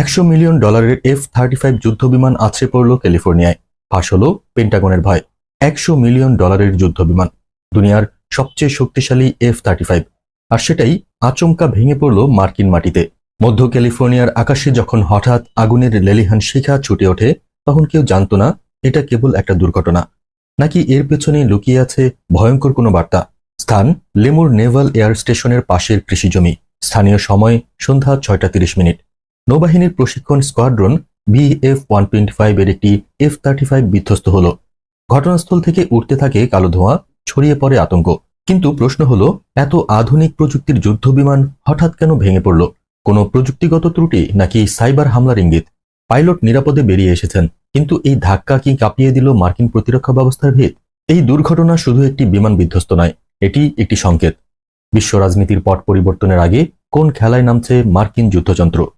একশো মিলিয়ন ডলারের F thirty five যুদ্ধবিমান আছড়ে পড়ল ক্যালিফোর্নিয়ায়। ফাঁস হল পেন্টাগনের ভয়। একশো মিলিয়ন ডলারের যুদ্ধবিমান। দুনিয়ার সবচেয়ে শক্তিশালী এফ থার্টি ফাইভ আর সেটাই আচমকা ভেঙে পড়ল মার্কিন মাটিতে। মধ্য ক্যালিফোর্নিয়ার আকাশে যখন হঠাৎ আগুনের লেলিহান শিখা ছুটে ওঠে, তখন কেউ জানতো না, এটা কেবল একটা দুর্ঘটনা। নাকি এর পেছনে লুকিয়ে আছে ভয়ঙ্কর কোনো বার্তা? স্থান লেমুর নেভাল এয়ার স্টেশনের পাশের কৃষিজমি। স্থানীয় সময় সন্ধ্যা ছয়টা তিরিশ মিনিট। নৌবাহিনীর প্রশিক্ষণ squadron BF one twenty five এর একটি এফ থার্টি ফাইভ বিধ্বস্ত হল। ঘটনাস্থল থেকে উঠতে থাকে কালো ধোঁয়া, ছড়িয়ে পড়ে আতঙ্ক। কিন্তু প্রশ্ন হলো, এত আধুনিক প্রযুক্তির যুদ্ধবিমান হঠাৎ কেন ভেঙে পড়ল? কোনো প্রযুক্তিগত ত্রুটি নাকি সাইবার হামলার ইঙ্গিত? পাইলট নিরাপদে বেরিয়ে এসেছেন, কিন্তু এই ধাক্কা কি কাঁপিয়ে দিল মার্কিন প্রতিরক্ষা ব্যবস্থার ভিত? এই দুর্ঘটনা শুধু একটি বিমান বিধ্বস্ত নয়, এটি একটি সংকেত। বিশ্ব রাজনীতির পট পরিবর্তনের আগে কোন খেলায় নামছে মার্কিন যুদ্ধযন্ত্র?